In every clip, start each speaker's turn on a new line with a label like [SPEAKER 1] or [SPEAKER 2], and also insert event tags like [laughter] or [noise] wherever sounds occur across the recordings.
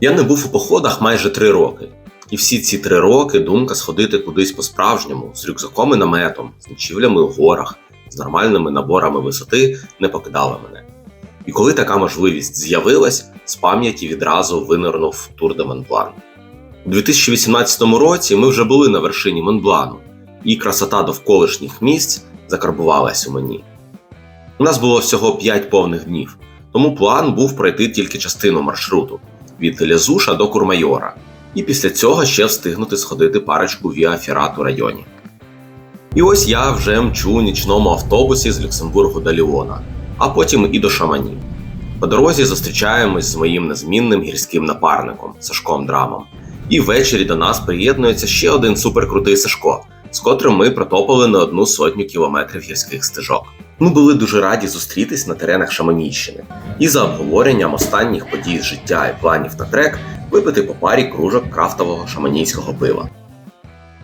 [SPEAKER 1] Я не був у походах майже три роки. І всі ці три роки думка сходити кудись по-справжньому, з рюкзаком і наметом, з ночівлями у горах, з нормальними наборами висоти не покидала мене. І коли така можливість з'явилась, з пам'яті відразу винирнув Тур де Монблан. У 2018 році ми вже були на вершині Монблану, і красота довколишніх місць закарбувалась у мені. У нас було всього 5 повних днів, тому план був пройти тільки частину маршруту від Лязуша до Курмайора, і після цього ще встигнути сходити парочку Віа у районі. І ось я вже мчу у нічному автобусі з Люксембургу до Ліона, а потім і до Шамані. По дорозі зустрічаємось з моїм незмінним гірським напарником Сашком Драмом. І ввечері до нас приєднується ще один суперкрутий Сашко, з котрим ми протопали не одну сотню кілометрів гірських стежок. Ми були дуже раді зустрітись на теренах Шаманійщини і за обговоренням останніх подій з життя і планів на трек випити по парі кружок крафтового шаманійського пива.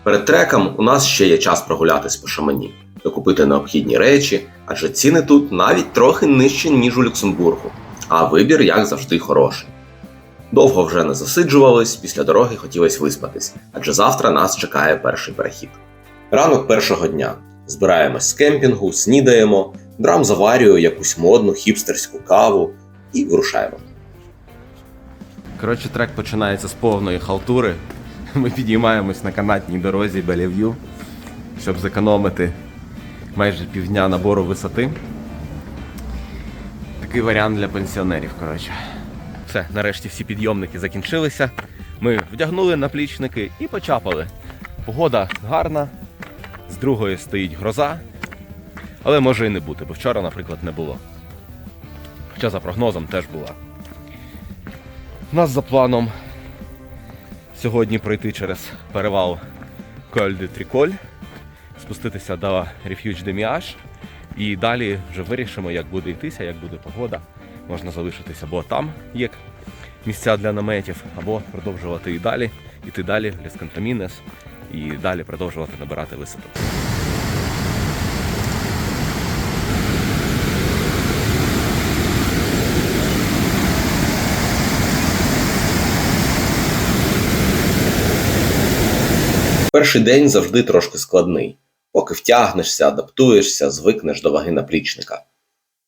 [SPEAKER 1] Перед треком у нас ще є час прогулятись по шамані, докупити необхідні речі, адже ціни тут навіть трохи нижчі, ніж у Люксембургу, а вибір, як завжди, хороший. Довго вже не засиджувались, після дороги хотілося виспатись, адже завтра нас чекає перший перехід. Ранок першого дня. Збираємось з кемпінгу, снідаємо, драм заварює якусь модну хіпстерську каву і вирушаємо.
[SPEAKER 2] Коротше, трек починається з повної халтури. [laughs] Ми підіймаємось на канатній дорозі Белів'ю, щоб зекономити майже півдня набору висоти. Такий варіант для пенсіонерів, коротше. Все, нарешті всі підйомники закінчилися. Ми вдягнули наплічники і почапали. Погода гарна, з другої стоїть гроза, але може і не бути, бо вчора, наприклад, не було. Хоча за прогнозом теж була. У нас за планом сьогодні пройти через перевал Коль де Тріколь, спуститися до de Miage і далі вже вирішимо, як буде йтися, як буде погода. Можна залишитися або там є місця для наметів, або продовжувати і далі, іти далі в Лескантамінес і далі продовжувати набирати висоту.
[SPEAKER 1] Перший день завжди трошки складний, поки втягнешся, адаптуєшся, звикнеш до ваги наплічника.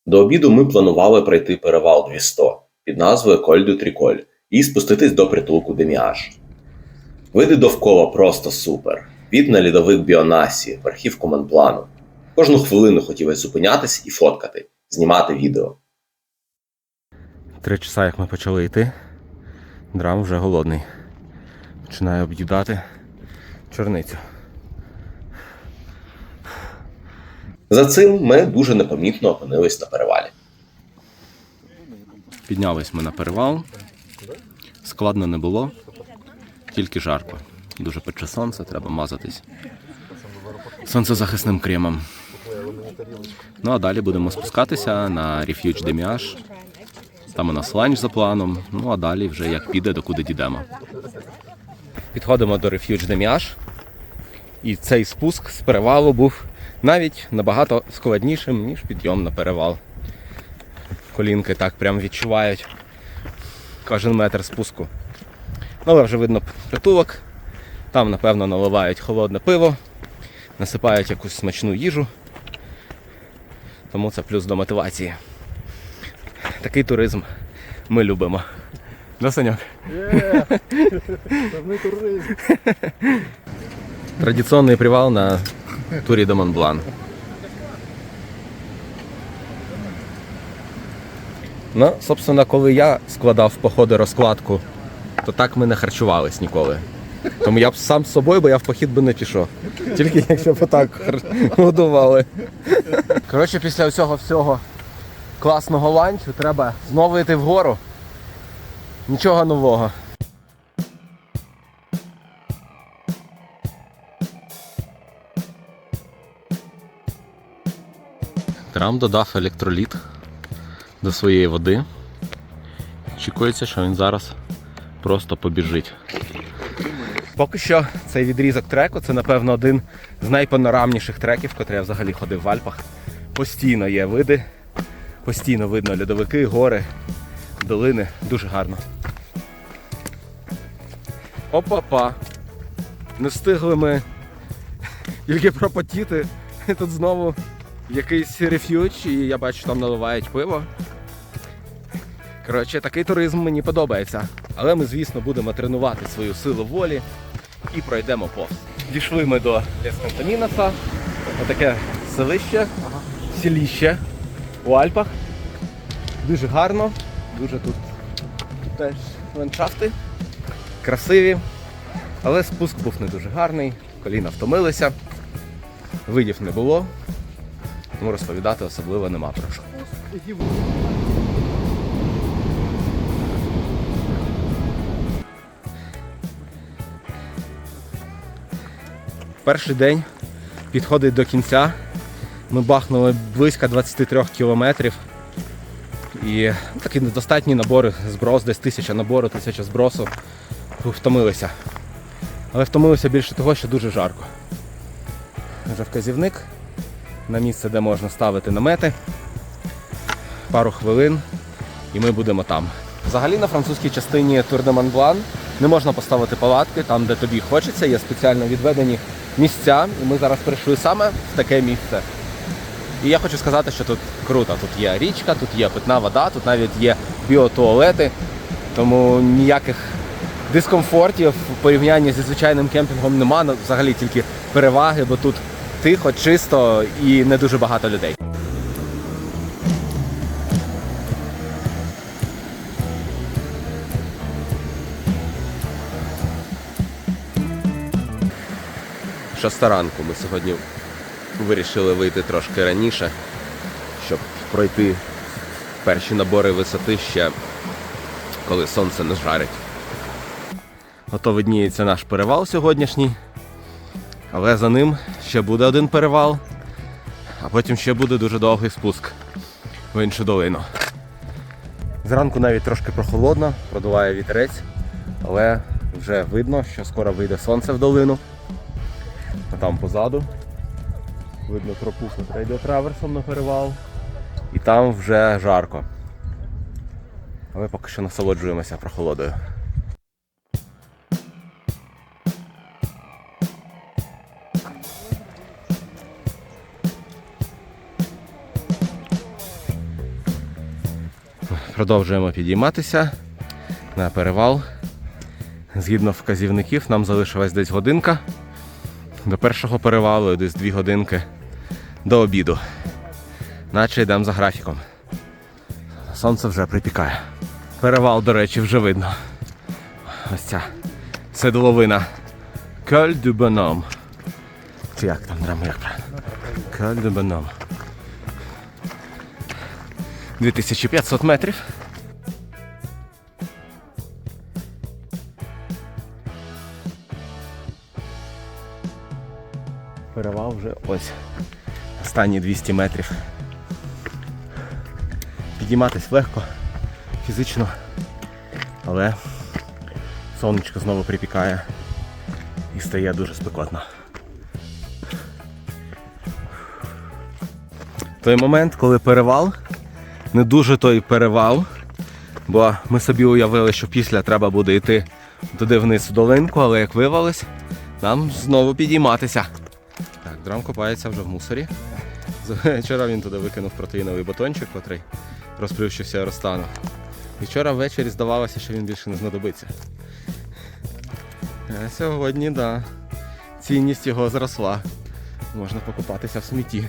[SPEAKER 1] До обіду ми планували пройти перевал 200 під назвою Коль дю Тріколь і спуститись до притулку Деміаж. Види довкола просто супер. Від на лідовик Біонасі, верхівку Монплану. Кожну хвилину хотілося зупинятись і фоткати, знімати відео.
[SPEAKER 2] Три часа, як ми почали йти, драм вже голодний. Починає об'їдати чорницю.
[SPEAKER 1] За цим ми дуже непомітно опинились на перевалі.
[SPEAKER 2] Піднялись ми на перевал. Складно не було, тільки жарко. Дуже пече сонце, треба мазатись сонцезахисним кремом. Ну а далі будемо спускатися на de Miage. Там у нас ланч за планом. Ну а далі вже як піде, докуди дійдемо. Підходимо до de Miage. І цей спуск з перевалу був навіть набагато складнішим, ніж підйом на перевал. Колінки так прям відчувають кожен метр спуску. Ну, але вже видно притулок. Там, напевно, наливають холодне пиво, насипають якусь смачну їжу. Тому це плюс до мотивації. Такий туризм ми любимо. Да, Саньок? [laughs] Традиційний привал на турі до Монблан. Ну, собственно, коли я складав походи розкладку, то так ми не харчувались ніколи. Тому я б сам з собою, бо я в похід би не пішов. Тільки якщо б отак годували. Коротше, після цього всього класного ланчу треба знову йти вгору. Нічого нового. Трам додав електроліт до своєї води. Очікується, що він зараз просто побіжить. Поки що цей відрізок треку це, напевно, один з найпанорамніших треків, котрий я взагалі ходив в Альпах. Постійно є види, постійно видно льодовики, гори, долини. Дуже гарно. Опа-па. Не встигли ми тільки пропотіти. Тут знову якийсь реф'юч, і я бачу, там наливають пиво. Коротше, такий туризм мені подобається. Але ми, звісно, будемо тренувати свою силу волі і пройдемо повз. Дійшли ми до Лескантамінаса. Отаке селище, селіще у Альпах. Дуже гарно, дуже тут теж ландшафти красиві. Але спуск був не дуже гарний, коліна втомилися, видів не було, тому розповідати особливо нема про що. Перший день підходить до кінця. Ми бахнули близько 23 кілометрів. І ну, такі недостатні набори зброс, десь тисяча набору, тисяча збросу. Втомилися. Але втомилися більше того, що дуже жарко. Вже вказівник на місце, де можна ставити намети. Пару хвилин і ми будемо там. Взагалі на французькій частині Тур де Монблан не можна поставити палатки там, де тобі хочеться. Є спеціально відведені місця. І ми зараз прийшли саме в таке місце. І я хочу сказати, що тут круто. Тут є річка, тут є питна вода, тут навіть є біотуалети. Тому ніяких дискомфортів в порівнянні зі звичайним кемпінгом нема. Ну, Взагалі тільки переваги, бо тут тихо, чисто і не дуже багато людей. Шоста ранку ми сьогодні вирішили вийти трошки раніше, щоб пройти перші набори висоти ще коли сонце не жарить. Ото видніється наш перевал сьогоднішній, але за ним ще буде один перевал, а потім ще буде дуже довгий спуск в іншу долину. Зранку навіть трошки прохолодно, продуває вітерець, але вже видно, що скоро вийде сонце в долину. А там позаду видно тропу, котра йде траверсом на перевал. І там вже жарко. Але поки що насолоджуємося прохолодою. Продовжуємо підійматися на перевал. Згідно вказівників, нам залишилась десь годинка до першого перевалу, десь дві годинки до обіду. Наче йдемо за графіком. Сонце вже припікає. Перевал, до речі, вже видно. Ось ця седловина. Du Bonhomme. Чи як там драма, як правильно? Bonhomme. 2500 метрів. Перевал вже ось. Останні 200 метрів. Підійматись легко, фізично, але сонечко знову припікає і стає дуже спекотно. Той момент, коли перевал, не дуже той перевал, бо ми собі уявили, що після треба буде йти туди вниз долинку, але як виявилось, нам знову підійматися. Так, драм копається вже в мусорі. Вчора він туди викинув протеїновий батончик, котрий розплющився і розтанув. І вчора ввечері здавалося, що він більше не знадобиться. А сьогодні, так. Да, цінність його зросла. Можна покупатися в смітті.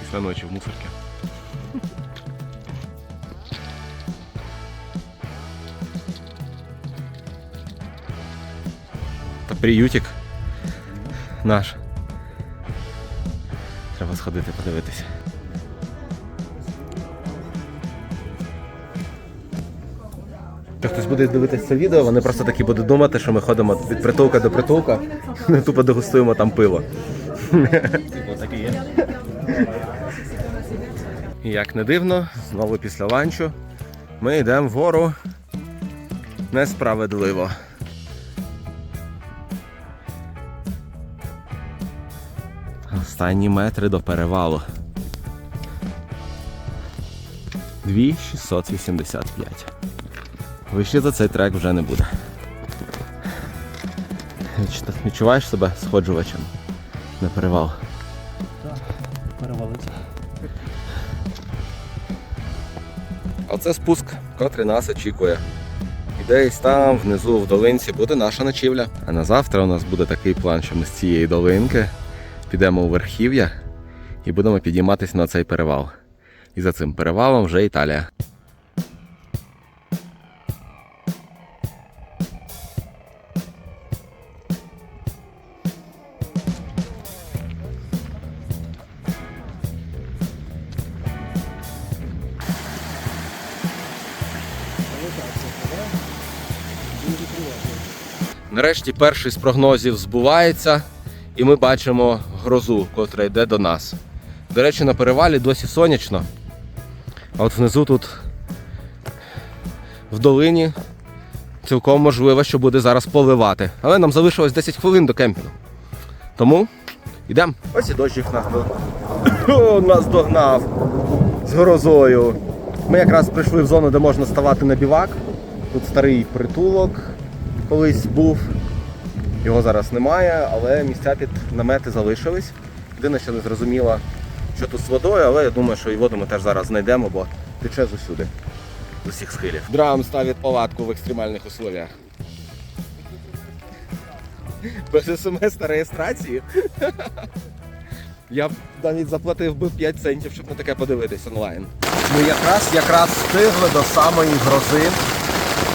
[SPEAKER 2] Після ночі в мусорці. Приютик наш. Треба сходити подивитися. Та хтось буде дивитися це відео, вони просто такі будуть думати, що ми ходимо від притулка до притулка, [laughs] тупо дегустуємо там пиво.
[SPEAKER 3] Є.
[SPEAKER 2] І як не дивно, знову після ланчу ми йдемо вгору несправедливо. Останні метри до перевалу. 2685. Вище за цей трек вже не буде. Відчуваєш себе сходжувачем на перевал?
[SPEAKER 3] Так, Перевалиться.
[SPEAKER 2] А це спуск, котрий нас очікує. І десь там, внизу, в долинці, буде наша ночівля. А на завтра у нас буде такий план, що ми з цієї долинки підемо у верхів'я і будемо підійматися на цей перевал. І за цим перевалом вже Італія. Нарешті перший з прогнозів збувається, і ми бачимо грозу, котра йде до нас. До речі, на перевалі досі сонячно. А от внизу тут в долині цілком можливо, що буде зараз поливати. Але нам залишилось 10 хвилин до кемпінгу. Тому йдемо. Ось і дощик нас нас догнав з грозою. Ми якраз прийшли в зону, де можна ставати на бівак. Тут старий притулок колись був. Його зараз немає, але місця під намети залишились. Єдине, що не зрозуміло, що тут з водою, але я думаю, що і воду ми теж зараз знайдемо, бо тече з усюди. З усіх схилів. Драм ставить палатку в екстремальних условиях. Без смс та реєстрації. Я б навіть заплатив би 5 центів, щоб на таке подивитись онлайн.
[SPEAKER 4] Ми якраз якраз встигли до самої грози.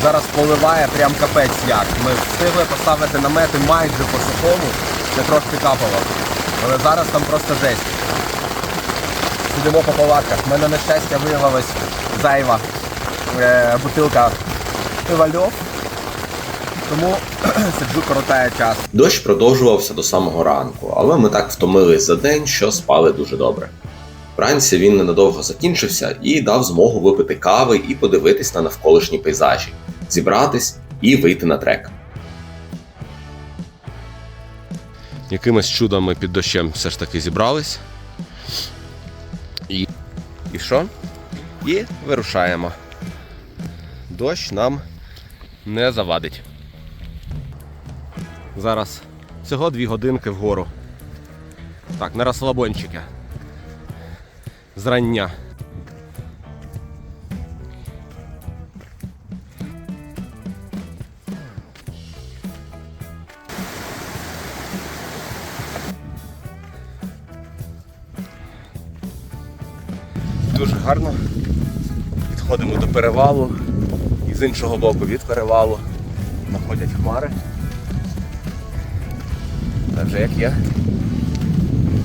[SPEAKER 4] Зараз поливає прям капець як. Ми встигли поставити намети майже по сухому, це трошки капало. Але зараз там просто жесть. Сидимо по палатках. У мене на щастя виявилась зайва е, бутилка пива льов. Тому [clears throat] сиджу коротає час.
[SPEAKER 1] Дощ продовжувався до самого ранку, але ми так втомились за день, що спали дуже добре. Вранці він ненадовго закінчився і дав змогу випити кави і подивитись на навколишні пейзажі, зібратись і вийти на трек.
[SPEAKER 2] Якимось чудом ми під дощем все ж таки зібрались. І. І що? І вирушаємо. Дощ нам не завадить. Зараз всього дві годинки вгору. Так, на розслабончики. Зрання. Дуже гарно. Підходимо до перевалу. І з іншого боку від перевалу находять хмари. Та вже як є.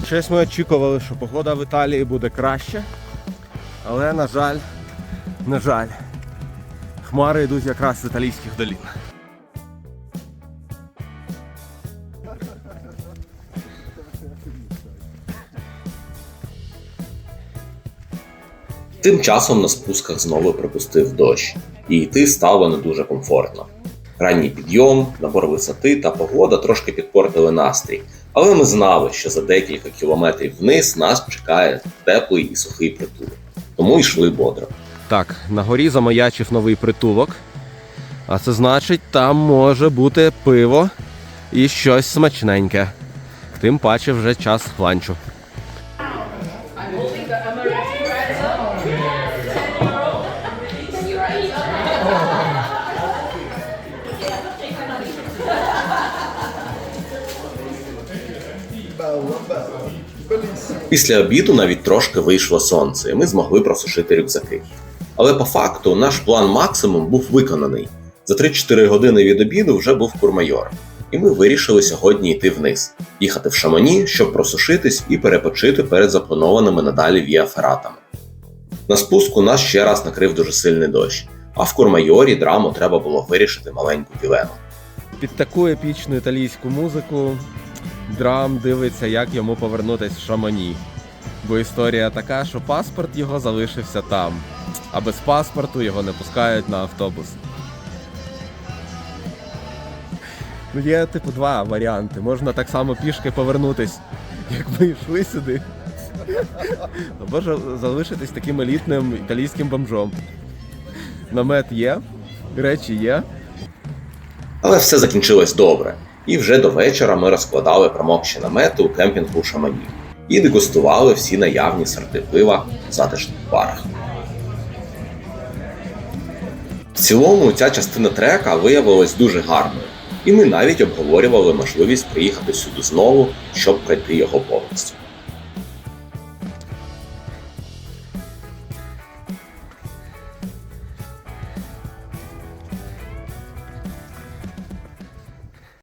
[SPEAKER 2] Щось ми очікували, що погода в Італії буде краще. Але, на жаль, на жаль, хмари йдуть якраз з італійських долін.
[SPEAKER 1] Тим часом на спусках знову припустив дощ, і йти стало не дуже комфортно. Ранній підйом, набор висоти та погода трошки підпортили настрій, але ми знали, що за декілька кілометрів вниз нас чекає теплий і сухий притулок. Тому йшли бодро.
[SPEAKER 2] Так, на горі замаячив новий притулок. А це значить, там може бути пиво і щось смачненьке. Тим паче вже час ланчу.
[SPEAKER 1] Після обіду навіть трошки вийшло сонце, і ми змогли просушити рюкзаки. Але по факту наш план максимум був виконаний. За 3-4 години від обіду вже був курмайор, і ми вирішили сьогодні йти вниз, їхати в Шамані, щоб просушитись і перепочити перед запланованими надалі віафератами. На спуску нас ще раз накрив дуже сильний дощ, а в курмайорі драму треба було вирішити маленьку ділему.
[SPEAKER 2] Під таку епічну італійську музику драм дивиться, як йому повернутись в Шамані. Бо історія така, що паспорт його залишився там, а без паспорту його не пускають на автобус. Ну, є типу два варіанти. Можна так само пішки повернутись, як ми йшли сюди. Або залишитись таким елітним італійським бомжом. Намет є, речі є.
[SPEAKER 1] Але все закінчилось добре, і вже до вечора ми розкладали промокші намети у кемпінгу Шамані і дегустували всі наявні сорти пива в затишних барах. В цілому ця частина трека виявилась дуже гарною, і ми навіть обговорювали можливість приїхати сюди знову, щоб пройти його повністю.